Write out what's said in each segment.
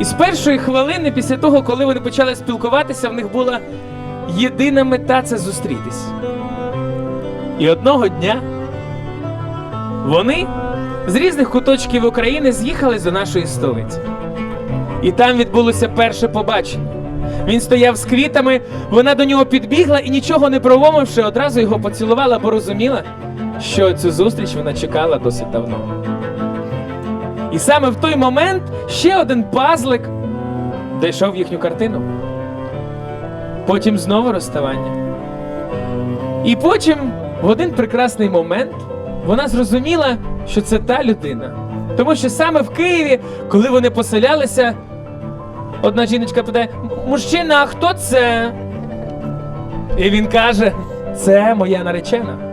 І з першої хвилини, після того, коли вони почали спілкуватися, в них була єдина мета це зустрітись. І одного дня вони з різних куточків України з'їхали до нашої столиці. І там відбулося перше побачення. Він стояв з квітами, вона до нього підбігла і нічого не промовивши, одразу його поцілувала, бо розуміла, що цю зустріч вона чекала досить давно. І саме в той момент ще один пазлик дійшов їхню картину. Потім знову розставання. І потім, в один прекрасний момент, вона зрозуміла, що це та людина. Тому що саме в Києві, коли вони поселялися, одна жіночка питає: мужчина, а хто це? І він каже: це моя наречена.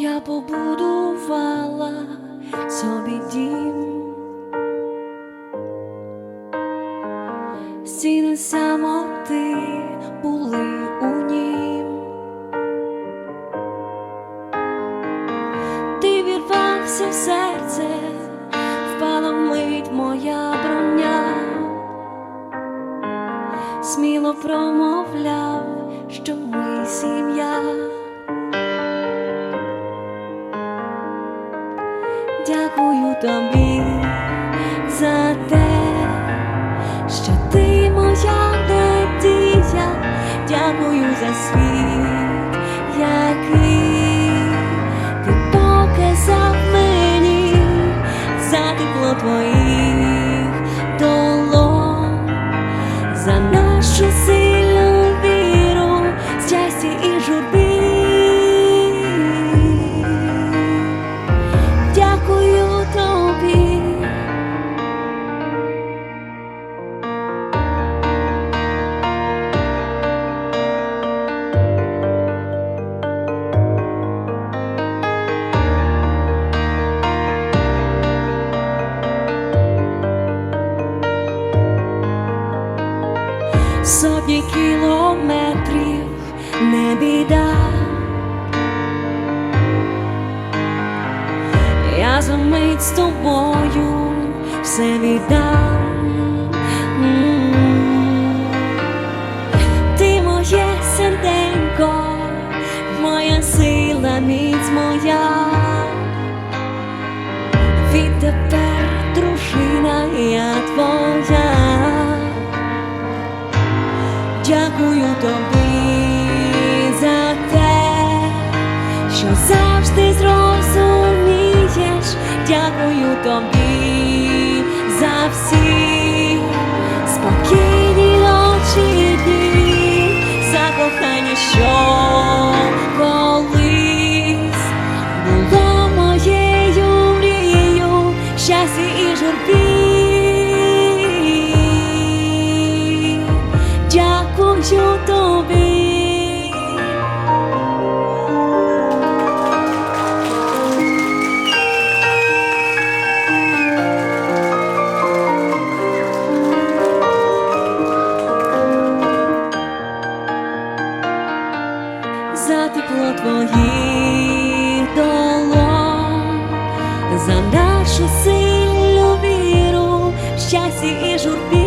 Я побудувала собі дім, стіни самоти були у нім. Ти вірвався в серце, впала мить моя броня, сміло промовляв, що ми сім'я. Дякую тобі за те, що ти моя надія, дякую за світ, який ти показав мені за тепло твоїх долонь, за нашу сильну віру, щастя і журби. Сотні кілометрів не біда. Я за мить з тобою все віддам. Дякую тобі за те, що завжди зрозумієш. Дякую тобі за всі спокійні ночі дні, за кохання, що колись було моєю мрією, щастя і журбі. Дякую тобі. За тепло твоїх долонь, за нашу сильну віру, щастя і журбі.